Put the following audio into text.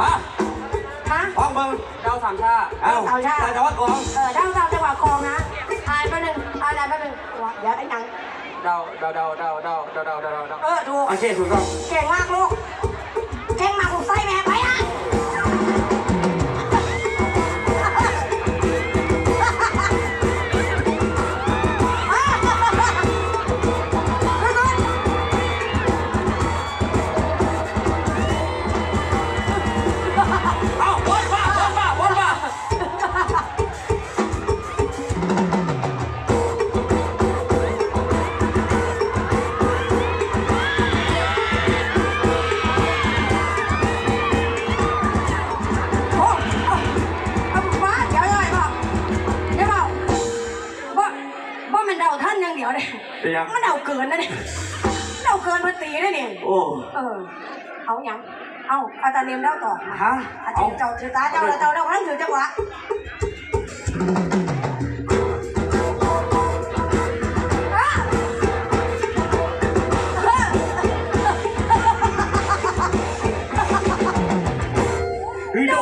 มาฮะห้องมึงเจ้าสามชาเอ้าเอาชาใส่จังหวัดกองเออเดาเดาจังหวะกองนะอ่านแป๊บนึงอ่านอะไรแป๊บนึงเดี๋ยวไอ้หนังเดาเดาเดาเดาเดาเดาเดาเดาเดาเออถูกโอเคถูกต้องเก่งมากลูกเก่งมากลูกไส้แม่ไป นยังมันเดาเกินนะเนี่ยเดาเกินมาตีได้เนี่ยโอ้ เออ เอาหยังเอาอาจารย์เนียมเล่าต่อมาฮะ อาจาเอารย์เจ้าถือตาเจ้าแล้วเจ้าเล่าทั้งถือจังหวะอะเออโด